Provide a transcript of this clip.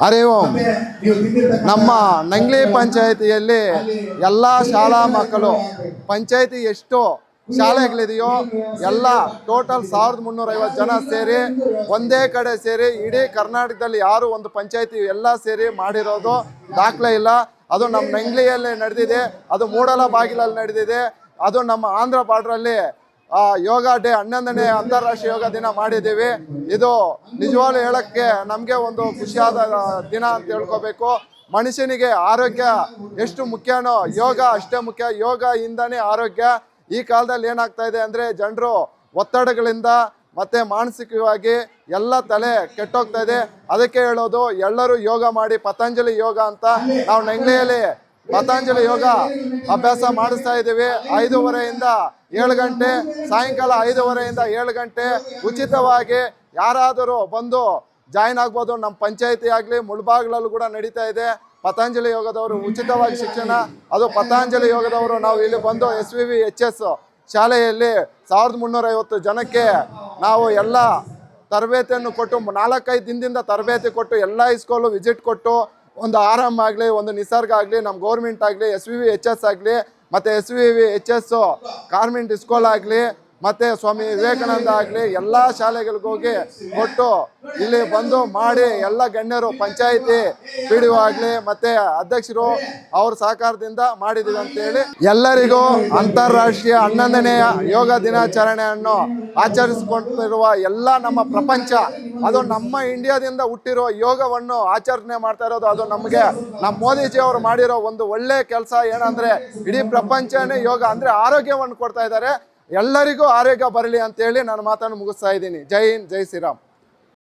ಹರಿ ಓಂ ನಮ್ಮ ನಂಗ್ಲಿ ಪಂಚಾಯಿತಿಯಲ್ಲಿ ಎಲ್ಲ ಶಾಲಾ ಮಕ್ಕಳು ಪಂಚಾಯಿತಿ ಎಷ್ಟು ಶಾಲೆಗಳಿದೆಯೋ ಎಲ್ಲ ಟೋಟಲ್ ಸಾವಿರದ ಮುನ್ನೂರ ಐವತ್ತು ಜನ ಸೇರಿ ಒಂದೇ ಕಡೆ ಸೇರಿ ಇಡೀ ಕರ್ನಾಟಕದಲ್ಲಿ ಯಾರು ಒಂದು ಪಂಚಾಯಿತಿ ಎಲ್ಲ ಸೇರಿ ಮಾಡಿರೋದು ದಾಖಲೆ ಇಲ್ಲ. ಅದು ನಮ್ಮ ನಂಗ್ಲಿಯಲ್ಲಿ ನಡೆದಿದೆ ಅದು ಮೂಡಲ ಬಾಗಿಲಲ್ಲಿ ನಡೆದಿದೆ ಅದು ನಮ್ಮ ಆಂಧ್ರ ಬಾರ್ಡ್ರಲ್ಲಿ ಆ, ಯೋಗ ಡೇ ಹನ್ನೊಂದನೇ ಅಂತಾರಾಷ್ಟ್ರೀಯ ಯೋಗ ದಿನ ಮಾಡಿದ್ದೀವಿ. ಇದು ನಿಜವಾಗ್ಲೂ ಹೇಳಕ್ಕೆ ನಮಗೆ ಒಂದು ಖುಷಿಯಾದ ದಿನ ಅಂತ ಹೇಳ್ಕೋಬೇಕು. ಮನುಷ್ಯನಿಗೆ ಆರೋಗ್ಯ ಎಷ್ಟು ಮುಖ್ಯನೋ ಯೋಗ ಅಷ್ಟೇ ಮುಖ್ಯ. ಯೋಗ ಇಂದನೇ ಆರೋಗ್ಯ. ಈ ಕಾಲದಲ್ಲಿ ಏನಾಗ್ತಾ ಇದೆ ಅಂದರೆ ಜನರು ಒತ್ತಡಗಳಿಂದ ಮತ್ತೆ ಮಾನಸಿಕವಾಗಿ ಎಲ್ಲ ತಲೆ ಕೆಟ್ಟೋಗ್ತಾ ಇದೆ. ಅದಕ್ಕೆ ಹೇಳೋದು ಎಲ್ಲರೂ ಯೋಗ ಮಾಡಿ ಪತಂಜಲಿ ಯೋಗ ಅಂತ ನಾವು ನೆಂಗ್ಲಿಯಲ್ಲಿ ಪತಂಜಲಿ ಯೋಗ ಅಭ್ಯಾಸ ಮಾಡಿಸ್ತಾ ಇದ್ದೀವಿ. ಐದೂವರೆಯಿಂದ ಏಳು ಗಂಟೆ, ಸಾಯಂಕಾಲ ಐದೂವರೆಯಿಂದ ಏಳು ಗಂಟೆ ಉಚಿತವಾಗಿ ಯಾರಾದರೂ ಬಂದು ಜಾಯಿನ್ ಆಗ್ಬೋದು. ನಮ್ಮ ಪಂಚಾಯಿತಿ ಆಗಲಿ, ಮುಳ್ಬಾಗ್ಲಲ್ಲೂ ಕೂಡ ನಡೀತಾ ಇದೆ. ಪತಂಜಲಿ ಯೋಗದವರು ಉಚಿತವಾಗಿ ಶಿಕ್ಷಣ. ಅದು ಪತಂಜಲಿ ಯೋಗದವರು ನಾವು ಇಲ್ಲಿ ಬಂದು S V V H S ಶಾಲೆಯಲ್ಲಿ ಸಾವಿರದ ಮುನ್ನೂರ ಐವತ್ತು ಜನಕ್ಕೆ ನಾವು ಎಲ್ಲ ತರಬೇತಿಯನ್ನು ಕೊಟ್ಟು ನಾಲ್ಕೈದು ದಿನದಿಂದ ತರಬೇತಿ ಕೊಟ್ಟು ಎಲ್ಲ ಹೈಸ್ಕೂಲು ವಿಸಿಟ್ ಕೊಟ್ಟು ಒಂದು ಆರಾಮ್ ಆಗಲಿ, ಒಂದು ನಿಸರ್ಗ ಆಗಲಿ ನಮ್ಮ ಗೌರ್ಮೆಂಟ್ ಆಗಲಿ S V V H S ಆಗಲಿ, ಮತ್ತು S V V H S convent school ಆಗಲಿ ಮತ್ತು ಸ್ವಾಮಿ ವಿವೇಕಾನಂದ ಆಗಲಿ ಎಲ್ಲ ಶಾಲೆಗಳಿಗೋಗಿ ಕೊಟ್ಟು ಇಲ್ಲಿ ಬಂದು ಮಾಡಿ ಎಲ್ಲ ಗಣ್ಯರು, ಪಂಚಾಯಿತಿ ಪಿ ಡಿ ಒ ಆಗಲಿ ಮತ್ತು ಅಧ್ಯಕ್ಷರು ಅವ್ರ ಸಹಕಾರದಿಂದ ಮಾಡಿದ್ದೀವಿ ಅಂತೇಳಿ ಎಲ್ಲರಿಗೂ ಅಂತಾರಾಷ್ಟ್ರೀಯ ಹನ್ನೊಂದನೆಯ ಯೋಗ ದಿನಾಚರಣೆಯನ್ನು ಆಚರಿಸಿಕೊಂಡಿರುವ ಎಲ್ಲ ನಮ್ಮ ಪ್ರಪಂಚ, ಅದು ನಮ್ಮ ಇಂಡಿಯಾದಿಂದ ಹುಟ್ಟಿರೋ ಯೋಗವನ್ನು ಆಚರಣೆ ಮಾಡ್ತಾ ಇರೋದು, ಅದು ನಮಗೆ ನಮ್ಮ ಮೋದಿಜಿ ಅವರು ಮಾಡಿರೋ ಒಂದು ಒಳ್ಳೆ ಕೆಲಸ ಏನಂದ್ರೆ ಇಡೀ ಪ್ರಪಂಚನೇ ಯೋಗ ಅಂದ್ರೆ ಆರೋಗ್ಯವನ್ನು ಕೊಡ್ತಾ ಇದ್ದಾರೆ. ಎಲ್ಲರಿಗೂ ಆರೋಗ್ಯ ಬರಲಿ ಅಂತೇಳಿ ನಾನು ಮಾತನ್ನು ಮುಗಿಸ್ತಾ ಇದ್ದೀನಿ. ಜೈ ಹಿಂದ್ ಜೈ ಶ್ರೀರಾಮ್.